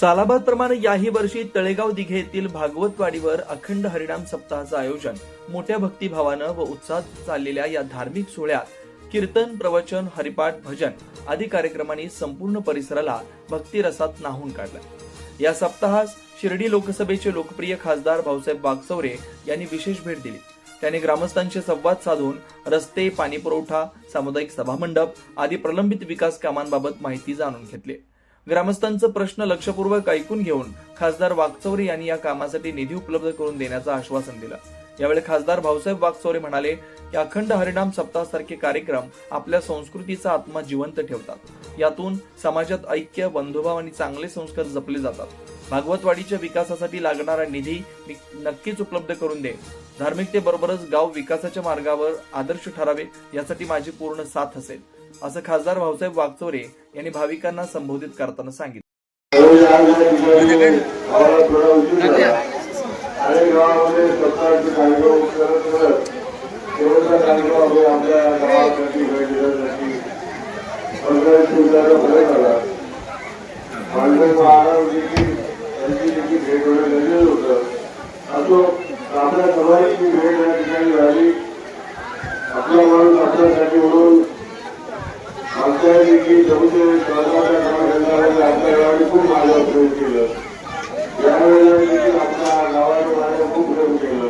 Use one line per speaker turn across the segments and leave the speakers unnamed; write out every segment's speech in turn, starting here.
सालाबाद प्रमाणे याही वर्षी तळेगाव दिघे येथील भागवतवाडीवर अखंड हरिणाम सप्ताहाचं आयोजन. मोठ्या भक्तिभावानं व उत्साहात चाललेल्या या धार्मिक सोहळ्यात कीर्तन प्रवचन हरिपाठ भजन आदी कार्यक्रमांनी संपूर्ण परिसराला भक्तिरसात नाहून काढलं. या सप्ताहास शिर्डी लोकसभेचे लोकप्रिय खासदार भाऊसाहेब वागचौरे यांनी विशेष भेट दिली. त्यांनी ग्रामस्थांशी संवाद साधून रस्ते पाणीपुरवठा सामुदायिक सभामंडप आदी प्रलंबित विकास कामांबाबत माहिती जाणून घेतली. ग्रामस्थांचं प्रश्न लक्षपूर्वक ऐकून घेऊन खासदार वाघचौरे यांनी या कामासाठी निधी उपलब्ध करून देण्याचं आश्वासन दिलं. यावेळी खासदार भाऊसाहेब वाघचौरे म्हणाले की अखंड हरिणाम सप्ताहासारखे कार्यक्रम आपल्या संस्कृतीचा आत्मा जिवंत ठेवतात. यातून समाजात ऐक्य बंधुभाव आणि चांगले संस्कार जपले जातात. भागवतवाडीच्या विकासासाठी लागणारा निधी मी नक्कीच उपलब्ध करून दे. धार्मिकतेबरोबरच गाव विकासाच्या मार्गावर आदर्श ठरावे यासाठी माझी पूर्ण साथ असेल. असं खासदार भाऊसाहेब वागचोरे यांनी भाविकांना संबोधित करताना सांगितलं.
आपल्या गावासाठी भेट या ठिकाणी झाली आपला माणूस आपल्यासाठी म्हणून आमच्या देखील आपल्या गावाने खूप माझा प्रेम केलं. यावेळेला देखील आपल्या गावाने माझ्या खूप प्रेम केलं.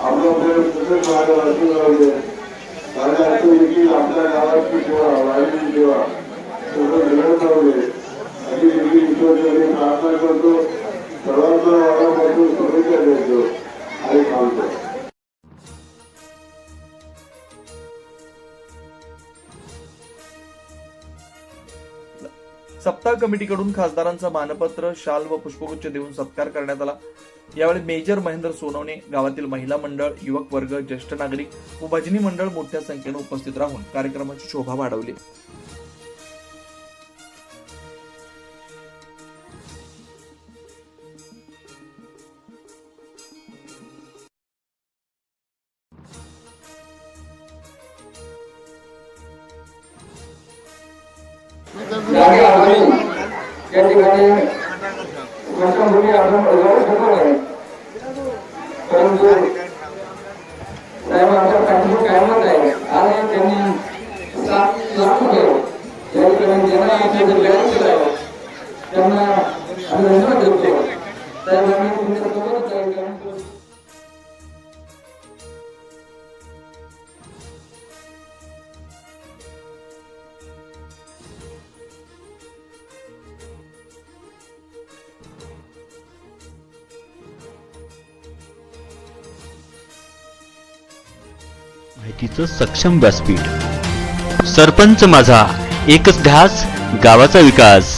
आपलं प्रेम तसंच माझं वाचून राहू आणि असं देखील आपल्या गावाची सेवा वाढीची सेवा सगळं घडत राहू अशी देखील ईश्वरचरणी प्रार्थना करतो. सर्वांना शुभेच्छा देतो. आणि थांबतो.
सप्ताह कमिटीकडून खासदारांचा मानपत्र शाल व पुष्पगुच्छ देऊन सत्कार करण्यात आला. यावेळी मेजर महेंद्र सोनवणे गावातील महिला मंडळ युवक वर्ग ज्येष्ठ नागरिक व भजनी मंडळ मोठ्या संख्येने उपस्थित राहून कार्यक्रमाची शोभा वाढवली.
या ठिकाणी वर्षापूर्वी आपण जाऊ शकलो नाही परंतु साहेबांच्या पाठीशी कायमच आहे. आणि त्यांनी सात लाख रुपये या ठिकाणी ज्यांना इथे जे व्याज केलं आहे, त्यांना आम्ही धन्यवाद देतो साहेबांनी तुमच्यासोबतच जाईल
माहितीचं सक्षम व्यासपीठ. सरपंच माझा एकच ध्यास गावाचा विकास.